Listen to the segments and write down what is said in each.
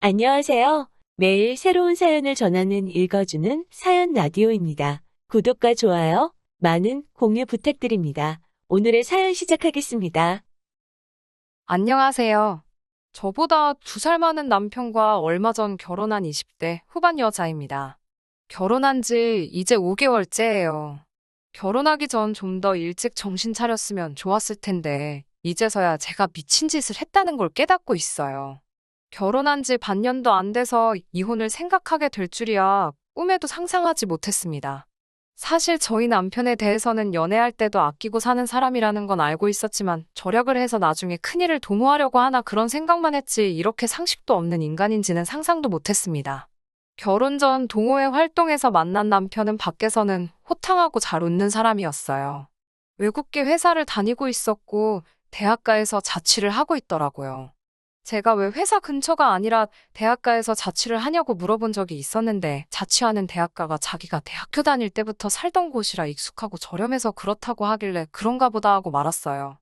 안녕하세요. 매일 새로운 사연을 전하는 읽어주는 사연 라디오입니다. 구독과 좋아요, 많은 공유 부탁드립니다. 오늘의 사연 시작하겠습니다. 안녕하세요. 저보다 두 살 많은 남편과 얼마 전 결혼한 20대 후반 여자입니다. 결혼한 지 이제 5개월째예요. 결혼하기 전 좀 더 일찍 정신 차렸으면 좋았을 텐데, 이제서야 제가 미친 짓을 했다는 걸 깨닫고 있어요. 결혼한 지 반년도 안 돼서 이혼을 생각하게 될 줄이야 꿈에도 상상하지 못했습니다. 사실 저희 남편에 대해서는 연애할 때도 아끼고 사는 사람이라는 건 알고 있었지만 절약을 해서 나중에 큰일을 도모하려고 하나 그런 생각만 했지 이렇게 상식도 없는 인간인지는 상상도 못했습니다. 결혼 전 동호회 활동에서 만난 남편은 밖에서는 호탕하고 잘 웃는 사람이었어요. 외국계 회사를 다니고 있었고 대학가에서 자취를 하고 있더라고요. 제가 왜 회사 근처가 아니라 대학가에서 자취를 하냐고 물어본 적이 있었는데 자취하는 대학가가 자기가 대학교 다닐 때부터 살던 곳이라 익숙하고 저렴해서 그렇다고 하길래 그런가 보다 하고 말았어요.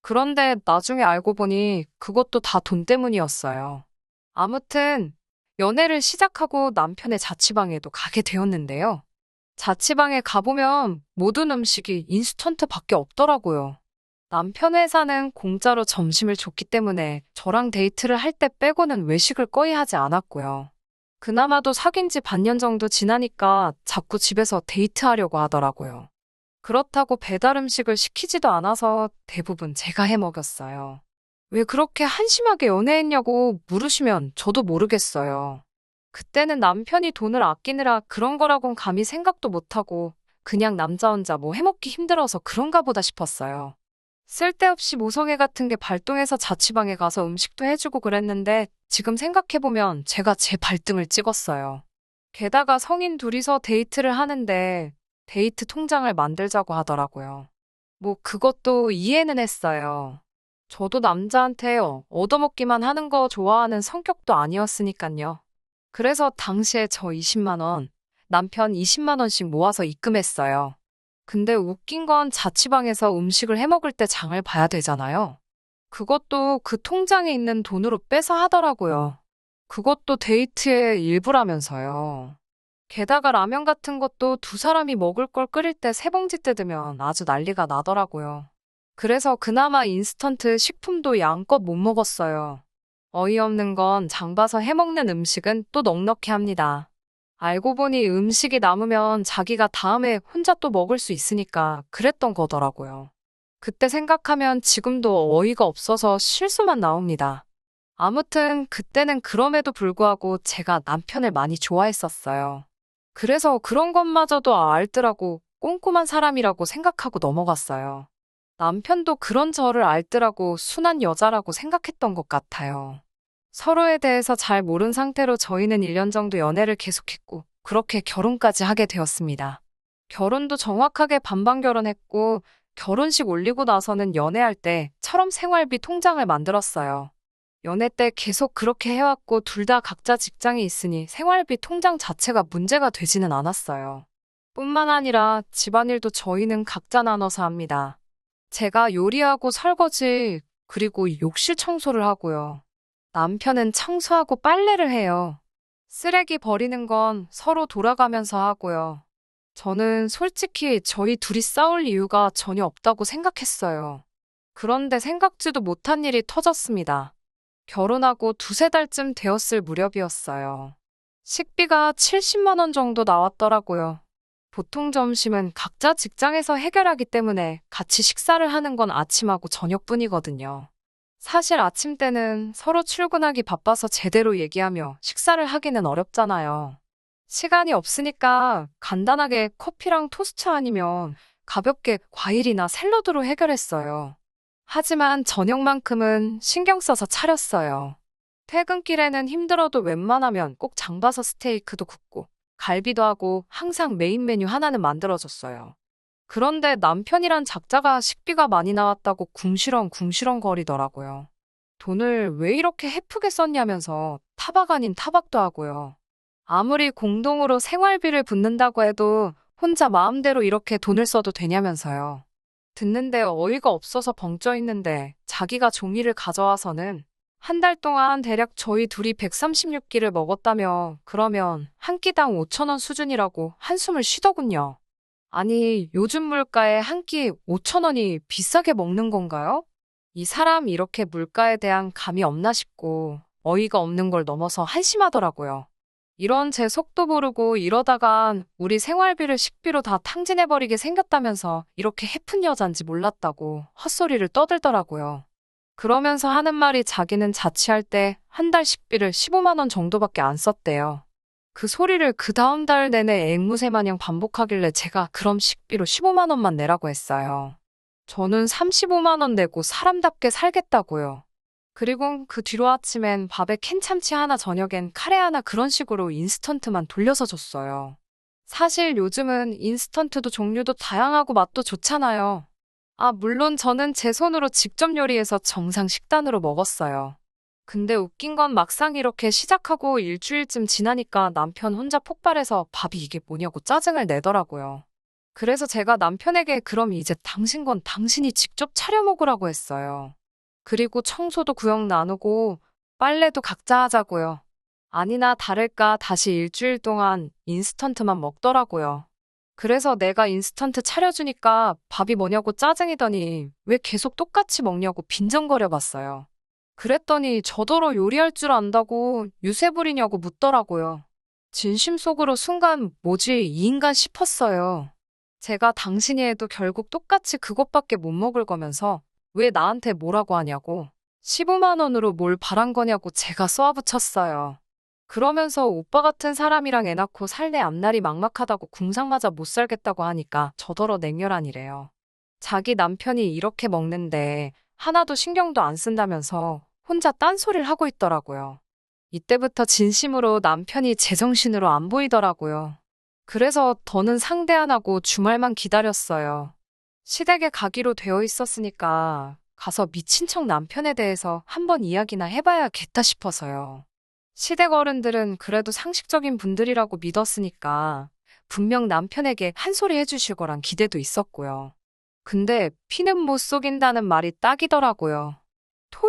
그런데 나중에 알고 보니 그것도 다 돈 때문이었어요. 아무튼 연애를 시작하고 남편의 자취방에도 가게 되었는데요. 자취방에 가보면 모든 음식이 인스턴트밖에 없더라고요. 남편 회사는 공짜로 점심을 줬기 때문에 저랑 데이트를 할 때 빼고는 외식을 거의 하지 않았고요. 그나마도 사귄 지 반년 정도 지나니까 자꾸 집에서 데이트하려고 하더라고요. 그렇다고 배달 음식을 시키지도 않아서 대부분 제가 해 먹였어요. 왜 그렇게 한심하게 연애했냐고 물으시면 저도 모르겠어요. 그때는 남편이 돈을 아끼느라 그런 거라곤 감히 생각도 못하고 그냥 남자 혼자 뭐 해먹기 힘들어서 그런가 보다 싶었어요. 쓸데없이 모성애 같은 게 발동해서 자취방에 가서 음식도 해주고 그랬는데 지금 생각해보면 제가 제 발등을 찍었어요. 게다가 성인 둘이서 데이트를 하는데 데이트 통장을 만들자고 하더라고요. 뭐 그것도 이해는 했어요. 저도 남자한테 어- 얻어먹기만 하는 거 좋아하는 성격도 아니었으니까요. 그래서 당시에 저 20만 원, 남편 20만 원씩 모아서 입금했어요. 근데 웃긴 건 자취방에서 음식을 해 먹을 때 장을 봐야 되잖아요. 그것도 그 통장에 있는 돈으로 빼서 하더라고요. 그것도 데이트의 일부라면서요. 게다가 라면 같은 것도 두 사람이 먹을 걸 끓일 때 세 봉지 뜯으면 아주 난리가 나더라고요. 그래서 그나마 인스턴트 식품도 양껏 못 먹었어요. 어이없는 건 장 봐서 해 먹는 음식은 또 넉넉히 합니다. 알고 보니 음식이 남으면 자기가 다음에 혼자 또 먹을 수 있으니까 그랬던 거더라고요. 그때 생각하면 지금도 어이가 없어서 실수만 나옵니다. 아무튼 그때는 그럼에도 불구하고 제가 남편을 많이 좋아했었어요. 그래서 그런 것마저도 알더라고 꼼꼼한 사람이라고 생각하고 넘어갔어요. 남편도 그런 저를 알더라고 순한 여자라고 생각했던 것 같아요. 서로에 대해서 잘 모른 상태로 저희는 1년 정도 연애를 계속했고, 그렇게 결혼까지 하게 되었습니다. 결혼도 정확하게 반반 결혼했고, 결혼식 올리고 나서는 연애할 때처럼 생활비 통장을 만들었어요. 연애 때 계속 그렇게 해왔고, 둘 다 각자 직장이 있으니 생활비 통장 자체가 문제가 되지는 않았어요. 뿐만 아니라 집안일도 저희는 각자 나눠서 합니다. 제가 요리하고 설거지, 그리고 욕실 청소를 하고요. 남편은 청소하고 빨래를 해요. 쓰레기 버리는 건 서로 돌아가면서 하고요. 저는 솔직히 저희 둘이 싸울 이유가 전혀 없다고 생각했어요. 그런데 생각지도 못한 일이 터졌습니다. 결혼하고 두세 달쯤 되었을 무렵이었어요. 식비가 70만원 정도 나왔더라고요. 보통 점심은 각자 직장에서 해결하기 때문에 같이 식사를 하는 건 아침하고 저녁뿐이거든요. 사실 아침 때는 서로 출근하기 바빠서 제대로 얘기하며 식사를 하기는 어렵잖아요. 시간이 없으니까 간단하게 커피랑 토스트 아니면 가볍게 과일이나 샐러드로 해결했어요. 하지만 저녁만큼은 신경 써서 차렸어요. 퇴근길에는 힘들어도 웬만하면 꼭 장봐서 스테이크도 굽고 갈비도 하고 항상 메인 메뉴 하나는 만들어줬어요. 그런데 남편이란 작자가 식비가 많이 나왔다고 궁시렁 궁시렁 거리더라고요. 돈을 왜 이렇게 헤프게 썼냐면서 타박 아닌 타박도 하고요. 아무리 공동으로 생활비를 붓는다고 해도 혼자 마음대로 이렇게 돈을 써도 되냐면서요. 듣는데 어이가 없어서 벙쪄 있는데 자기가 종이를 가져와서는 한 달 동안 대략 저희 둘이 136끼를 먹었다며 그러면 한 끼당 5천원 수준이라고 한숨을 쉬더군요. 아니, 요즘 물가에 한 끼 5천원이 비싸게 먹는 건가요? 이 사람 이렇게 물가에 대한 감이 없나 싶고 어이가 없는 걸 넘어서 한심하더라고요. 이런 제 속도 모르고 이러다간 우리 생활비를 식비로 다 탕진해버리게 생겼다면서 이렇게 해픈 여잔지 몰랐다고 헛소리를 떠들더라고요. 그러면서 하는 말이 자기는 자취할 때 한 달 식비를 15만원 정도밖에 안 썼대요. 그 소리를 그 다음 달 내내 앵무새 마냥 반복하길래 제가 그럼 식비로 15만 원만 내라고 했어요. 저는 35만 원 내고 사람답게 살겠다고요. 그리고 그 뒤로 아침엔 밥에 캔참치 하나 저녁엔 카레 하나 그런 식으로 인스턴트만 돌려서 줬어요. 사실 요즘은 인스턴트도 종류도 다양하고 맛도 좋잖아요. 아, 물론 저는 제 손으로 직접 요리해서 정상 식단으로 먹었어요. 근데 웃긴 건 막상 이렇게 시작하고 일주일쯤 지나니까 남편 혼자 폭발해서 밥이 이게 뭐냐고 짜증을 내더라고요. 그래서 제가 남편에게 그럼 이제 당신 건 당신이 직접 차려 먹으라고 했어요. 그리고 청소도 구역 나누고 빨래도 각자 하자고요. 아니나 다를까 다시 일주일 동안 인스턴트만 먹더라고요. 그래서 내가 인스턴트 차려주니까 밥이 뭐냐고 짜증이더니 왜 계속 똑같이 먹냐고 빈정거려 봤어요. 그랬더니 저더러 요리할 줄 안다고 유세 부리냐고 묻더라고요. 진심 속으로 순간 뭐지 이 인간 싶었어요. 제가 당신이 해도 결국 똑같이 그것밖에 못 먹을 거면서 왜 나한테 뭐라고 하냐고 15만 원으로 뭘 바란 거냐고 제가 쏘아붙였어요. 그러면서 오빠 같은 사람이랑 애 낳고 살래 앞날이 막막하다고 궁상맞아 못 살겠다고 하니까 저더러 냉혈한이래요. 자기 남편이 이렇게 먹는데 하나도 신경도 안 쓴다면서 혼자 딴소리를 하고 있더라고요. 이때부터 진심으로 남편이 제정신으로 안 보이더라고요. 그래서 더는 상대 안 하고 주말만 기다렸어요. 시댁에 가기로 되어 있었으니까 가서 미친 척 남편에 대해서 한번 이야기나 해봐야겠다 싶어서요. 시댁 어른들은 그래도 상식적인 분들이라고 믿었으니까 분명 남편에게 한 소리 해주실 거란 기대도 있었고요. 근데 피는 못 속인다는 말이 딱이더라고요.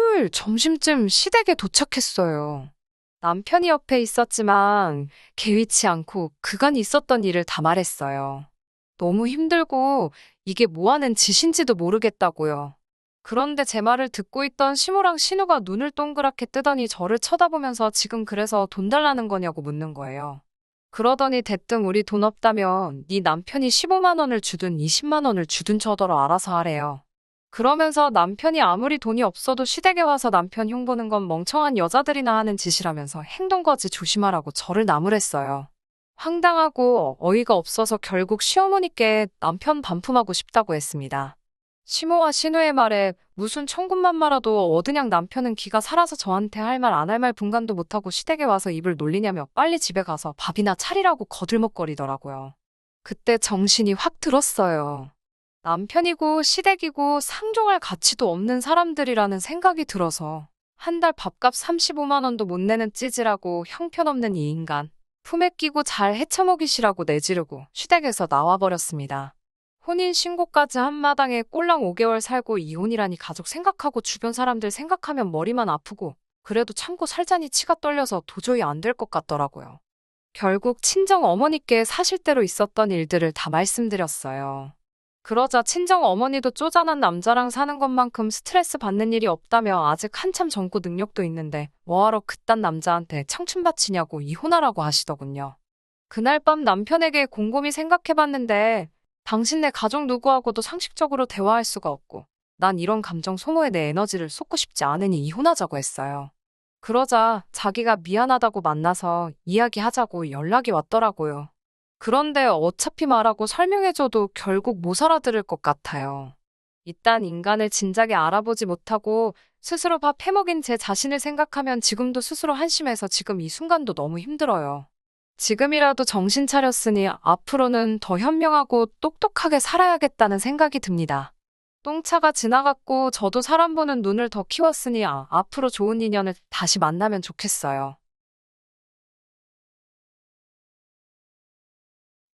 토요일 점심쯤 시댁에 도착했어요. 남편이 옆에 있었지만 개의치 않고 그간 있었던 일을 다 말했어요. 너무 힘들고 이게 뭐 하는 짓인지도 모르겠다고요. 그런데 제 말을 듣고 있던 시모랑 신우가 눈을 동그랗게 뜨더니 저를 쳐다보면서 지금 그래서 돈 달라는 거냐고 묻는 거예요. 그러더니 대뜸 우리 돈 없다면 네 남편이 15만 원을 주든 20만 원을 주든 저더러 알아서 하래요. 그러면서 남편이 아무리 돈이 없어도 시댁에 와서 남편 흉보는 건 멍청한 여자들이나 하는 짓이라면서 행동거지 조심하라고 저를 나무랬어요. 황당하고 어이가 없어서 결국 시어머니께 남편 반품하고 싶다고 했습니다. 시모와 신우의 말에 무슨 천군만마라도 얻으냥 남편은 기가 살아서 저한테 할 말 안 할 말 분간도 못하고 시댁에 와서 입을 놀리냐며 빨리 집에 가서 밥이나 차리라고 거들먹거리더라고요. 그때 정신이 확 들었어요. 남편이고 시댁이고 상종할 가치도 없는 사람들이라는 생각이 들어서 한 달 밥값 35만 원도 못 내는 찌질하고 형편없는 이 인간 품에 끼고 잘 헤쳐먹이시라고 내지르고 시댁에서 나와버렸습니다. 혼인 신고까지 한 마당에 꼴랑 5개월 살고 이혼이라니 가족 생각하고 주변 사람들 생각하면 머리만 아프고 그래도 참고 살자니 치가 떨려서 도저히 안 될 것 같더라고요. 결국 친정 어머니께 사실대로 있었던 일들을 다 말씀드렸어요. 그러자 친정 어머니도 쪼잔한 남자랑 사는 것만큼 스트레스 받는 일이 없다며 아직 한참 젊고 능력도 있는데 뭐하러 그딴 남자한테 청춘 바치냐고 이혼하라고 하시더군요. 그날 밤 남편에게 곰곰이 생각해봤는데 당신네 가족 누구하고도 상식적으로 대화할 수가 없고 난 이런 감정 소모에 내 에너지를 쏟고 싶지 않으니 이혼하자고 했어요. 그러자 자기가 미안하다고 만나서 이야기하자고 연락이 왔더라고요. 그런데 어차피 말하고 설명해줘도 결국 못 알아들을 것 같아요. 이딴 인간을 진작에 알아보지 못하고 스스로 밥 해먹인 제 자신을 생각하면 지금도 스스로 한심해서 지금 이 순간도 너무 힘들어요. 지금이라도 정신 차렸으니 앞으로는 더 현명하고 똑똑하게 살아야겠다는 생각이 듭니다. 똥차가 지나갔고 저도 사람 보는 눈을 더 키웠으니 아, 앞으로 좋은 인연을 다시 만나면 좋겠어요.